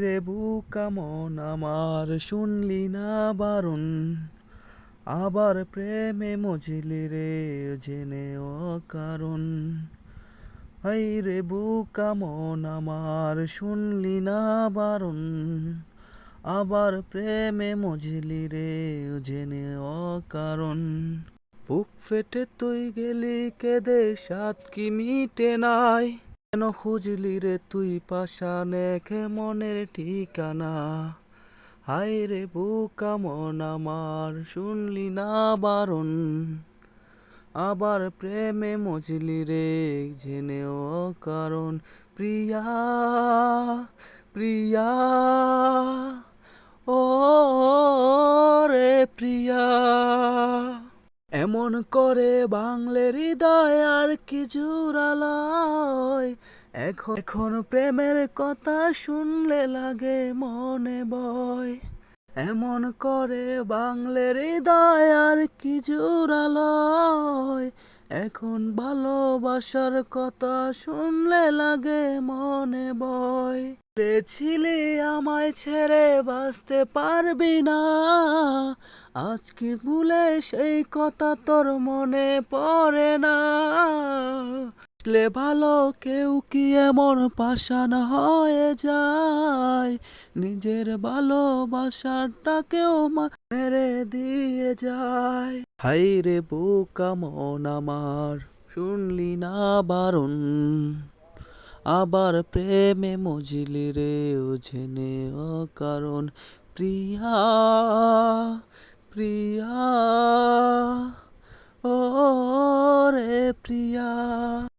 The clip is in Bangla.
রে বুকামন আমার শুনলি না বারণ। আবার প্রেমে মজলি রে, জেনে অকারণ। হাই রে বুকামন আমার শুনলি না বারণ। আবার প্রেমে মজলি রে, জেনে অকারণ। বুক ফেটে তুই গেলি, কেঁদে সাত কি মিটে নাই। কেন খুঁজলি রে তুই পাশানে খে মনের ঠিকানা। হায় রে বুকা মন আমার, শুনলি না বারণ? আবার প্রেমে মজলি রে, জেনেও কারণ। প্রিয়া প্রিয়া এমন করে বাংলের হৃদয় আর কি জুড়ালয় এখন এখন প্রেমের কথা শুনলে লাগে মনে বয় এমন করে বাংলের হৃদয় আর কি জুড়ালয় এখন ভালোবাসার কথা শুনলে লাগে মনে বয় ছিলে আমায় ছেড়ে বাঁচতে পারবি না। আজকে ভুলে সেই কথা তোর মনে পড়ে না? ভালো কেউ কি এমন পাশান হয়ে যায়? নিজের ভালোবাসাটাকেও মেরে দিয়ে যায়। হাই রে বোকা মন আমার, শুনলি না বারণ। আবার প্রেমে মজিলি রে ও জেনে কারণ প্রিয়া প্রিয়া ও রে প্রিয়া।